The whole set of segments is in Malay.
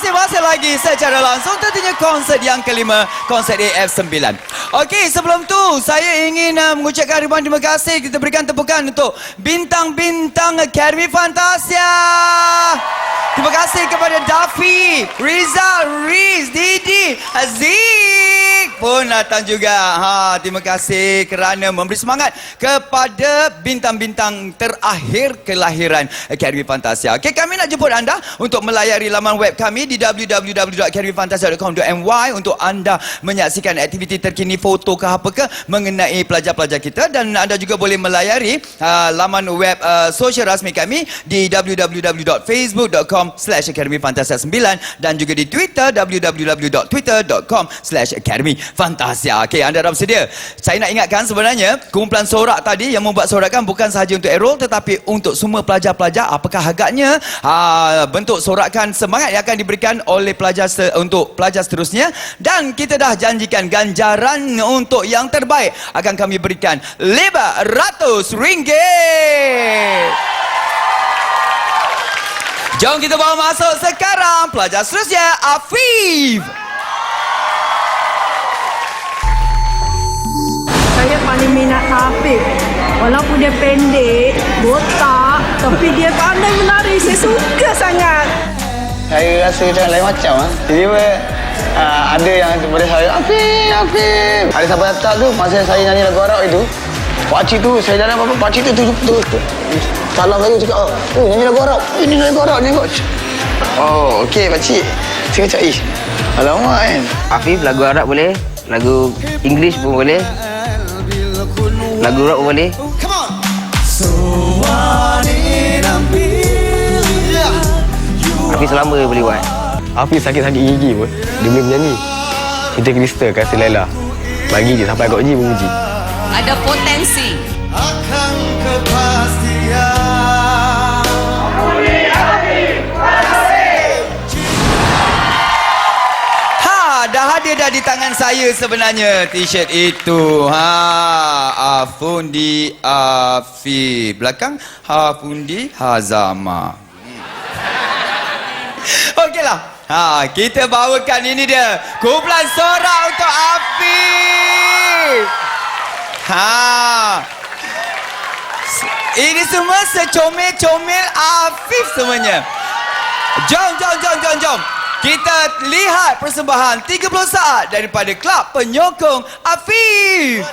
masing-masing lagi secara langsung tentunya konsert yang kelima, konsert AF9. Okey, sebelum tu saya ingin uh, mengucapkan ribuan terima kasih. Kita berikan tepukan untuk bintang-bintang Academy Fantasia. Terima kasih kepada Dafi, Riza, Riz, Didi, Aziz pun datang juga. Ha, terima kasih kerana memberi semangat kepada bintang-bintang terakhir kelahiran Academy Fantasia. Okey, kami nak jemput anda untuk melayari laman web kami di www.academyfantasia.com.my untuk anda menyaksikan aktiviti terkini foto ke apa ke mengenai pelajar-pelajar kita dan anda juga boleh melayari uh, laman web uh, sosial rasmi kami di www.facebook.com slash Academy Fantasia 9 dan juga di Twitter www.twitter.com slash Academy Fantasia. Okey, anda dah bersedia? Saya nak ingatkan sebenarnya kumpulan sorak tadi yang membuat sorakan bukan sahaja untuk enroll tetapi untuk semua pelajar-pelajar apakah agaknya aa, bentuk sorakan semangat yang akan diberikan oleh pelajar se- untuk pelajar seterusnya dan kita dah janjikan ganjaran untuk yang terbaik akan kami berikan RM500. Jom kita bawa masuk sekarang pelajar seterusnya Afif. Paling minat Hafiz. Walaupun dia pendek, botak, tapi dia pandai menari. Saya suka sangat. Saya rasa macam lain macam ah. Tiba-tiba uh, ada yang daripada saya, Afif, Afif. Ada siapa datang tu, masa saya nyanyi lagu Arab itu, pakcik tu, saya jalan apa-apa, pakcik tu, tu, tu, tu, salam saya cakap, oh, oh nyanyi lagu Arab, ini lagu Arab ni kot. Oh, okey pakcik. Saya cakap, ish, alamak kan. Afif lagu Arab boleh, lagu English pun boleh. Lagu rock pun boleh. Afif selama boleh buat. Hafiz sakit-sakit gigi pun Dia boleh menyanyi Kita Krista kasih Laila Bagi je sampai Kak Ji memuji ada potensi. Ha, dah hadir dah di tangan saya sebenarnya t-shirt itu. Ha, Afundi Afi. Belakang Hafundi Hazama. Hmm. Okeylah. Ha, kita bawakan ini dia. Kumpulan sorak untuk Afi. Ha. Ini semua secomel-comel Afif semuanya. Jom, jom, jom, jom, jom. Kita lihat persembahan 30 saat daripada Kelab Penyokong Afif.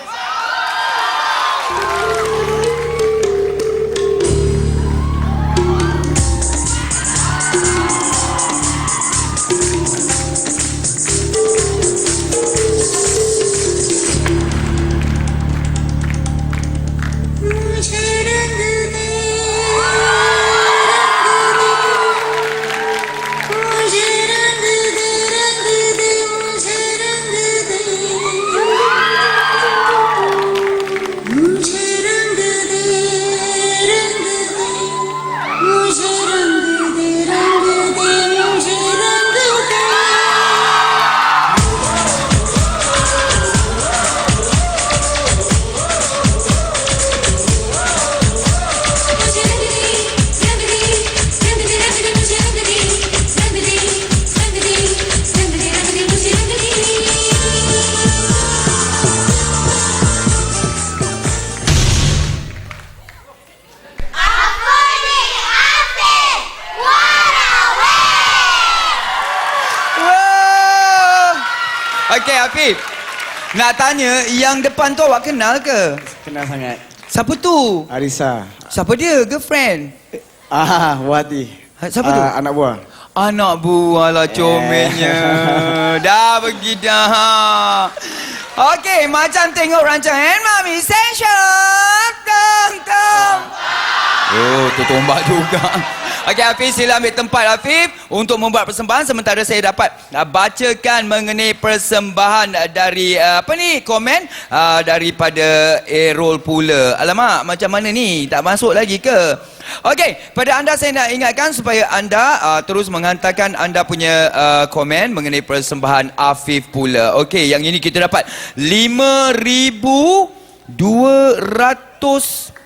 Okey Afif. Nak tanya yang depan tu awak kenal ke? Kenal sangat. Siapa tu? Arisa. Siapa dia? Girlfriend? Ah, Wati. Ha, siapa tu? anak buah. Anak buah lah comelnya. dah pergi dah. Okey, macam tengok rancangan Mami Session. Tang, tang. Oh, tu tombak juga. Okey, Hafiz sila ambil tempat Hafiz untuk membuat persembahan sementara saya dapat uh, bacakan mengenai persembahan dari uh, apa ni komen uh, daripada Errol pula. Alamak, macam mana ni? Tak masuk lagi ke? Okey, pada anda saya nak ingatkan supaya anda uh, terus menghantarkan anda punya uh, komen mengenai persembahan Afif pula. Okey, yang ini kita dapat 5200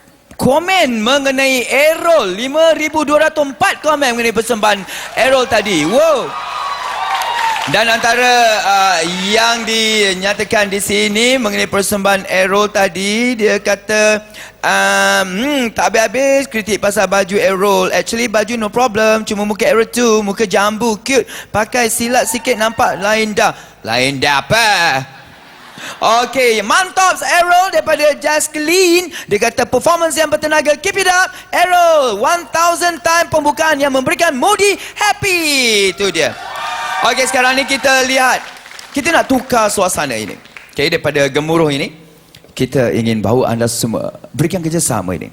komen mengenai Errol. 5204 komen mengenai persembahan Errol tadi. Wow. Dan antara uh, yang dinyatakan di sini mengenai persembahan Errol tadi, dia kata um, hmm, tak habis-habis kritik pasal baju Errol. Actually baju no problem, cuma muka Errol tu, muka jambu, cute. Pakai silat sikit nampak lain dah. Lain dah apa? Okey, mantap Errol daripada Just Clean. Dia kata performance yang bertenaga. Keep it up. Errol, 1000 time pembukaan yang memberikan Moody happy. Itu dia. Okey, sekarang ni kita lihat. Kita nak tukar suasana ini. Okey, daripada gemuruh ini. Kita ingin bawa anda semua berikan kerjasama ini.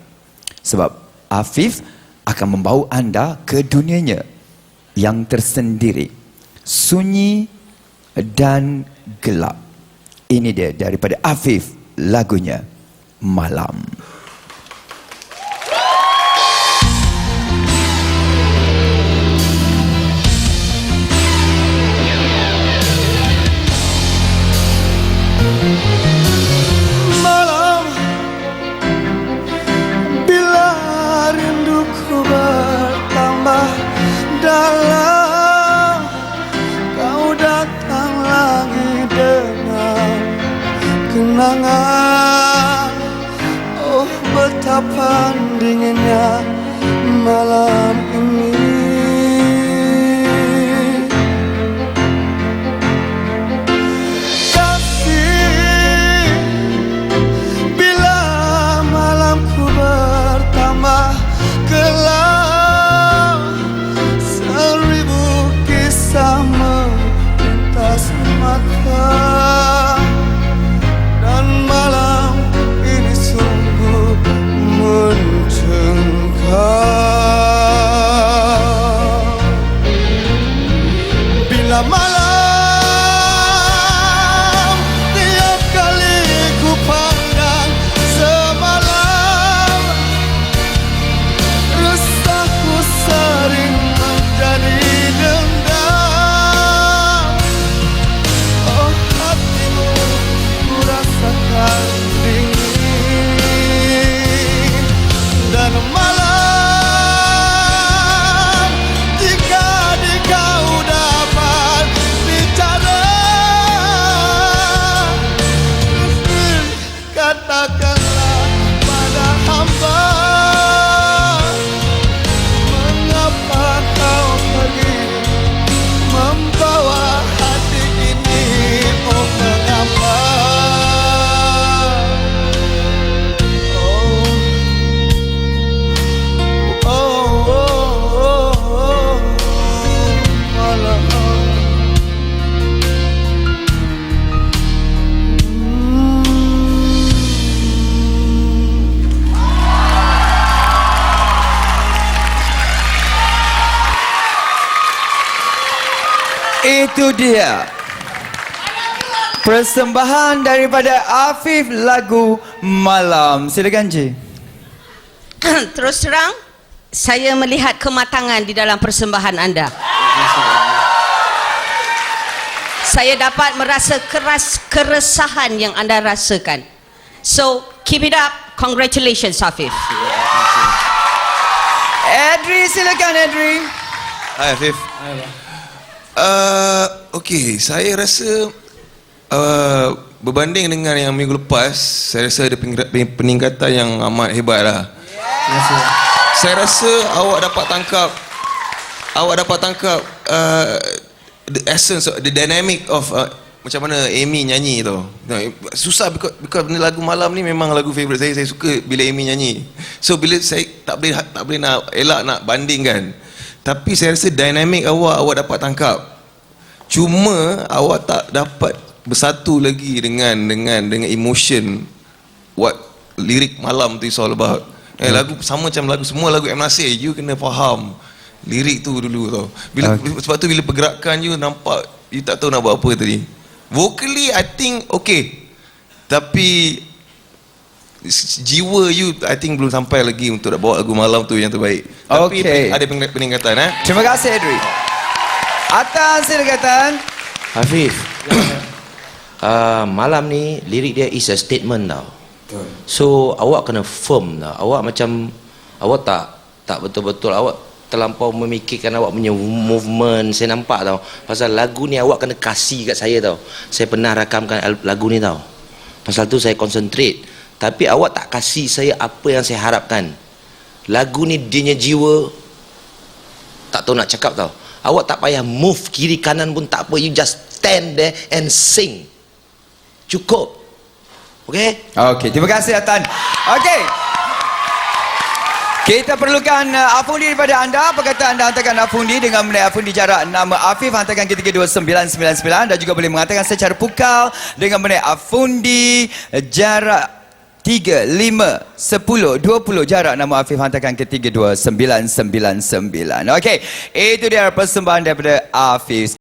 Sebab Afif akan membawa anda ke dunianya yang tersendiri. Sunyi dan gelap. Ini dia daripada Afif lagunya Malam. Betapa dinginnya malam Itu dia. Persembahan daripada Afif lagu Malam. Silakan Ji. Terus terang, saya melihat kematangan di dalam persembahan anda. Saya dapat merasa keras keresahan yang anda rasakan. So, keep it up. Congratulations, Afif. Edri silakan Edri. Hai Afif. Uh, Okey, saya rasa uh, berbanding dengan yang minggu lepas, saya rasa ada peningkat- peningkatan yang amat hebat lah. Saya rasa awak dapat tangkap awak dapat tangkap uh, the essence of the dynamic of uh, macam mana Amy nyanyi tu. Susah because, because benda lagu malam ni memang lagu favourite saya. Saya suka bila Amy nyanyi. So bila saya tak boleh tak boleh nak elak nak bandingkan. Tapi saya rasa dynamic awak awak dapat tangkap. Cuma awak tak dapat bersatu lagi dengan dengan dengan emotion what lirik malam tu is all about. Eh lagu sama macam lagu semua lagu M Nasir you kena faham lirik tu dulu tau. Bila sebab tu bila pergerakan you nampak you tak tahu nak buat apa tadi. Vocally I think okay. Tapi jiwa you I think belum sampai lagi untuk nak bawa lagu malam tu yang terbaik. Tapi Okay. ada pening- peningkatan eh. Terima kasih Edri. Atas silakan. Hafiz. Uh, Malam ni Lirik dia is a statement tau. So awak kena firm tau. Awak macam Awak tak Tak betul-betul Awak terlampau memikirkan awak punya movement. Saya nampak tau. Pasal lagu ni awak kena kasih kat saya tau. Saya pernah rakamkan lagu ni tau. Pasal tu saya concentrate. Tapi awak tak kasih saya apa yang saya harapkan. Lagu ni dia jiwa tak tahu nak cakap tau awak tak payah move kiri kanan pun tak apa you just stand there and sing cukup okay Okey, terima kasih Atan. Okey. Kita perlukan uh, afundi daripada anda. Apa kata anda hantarkan afundi dengan menaik afundi jarak nama Afif hantarkan ke 32999 dan juga boleh mengatakan secara pukal dengan menaik afundi uh, jarak 3, 5, 10, 20 jarak nama Afif hantarkan ke 32999. Okey, itu dia persembahan daripada Afif.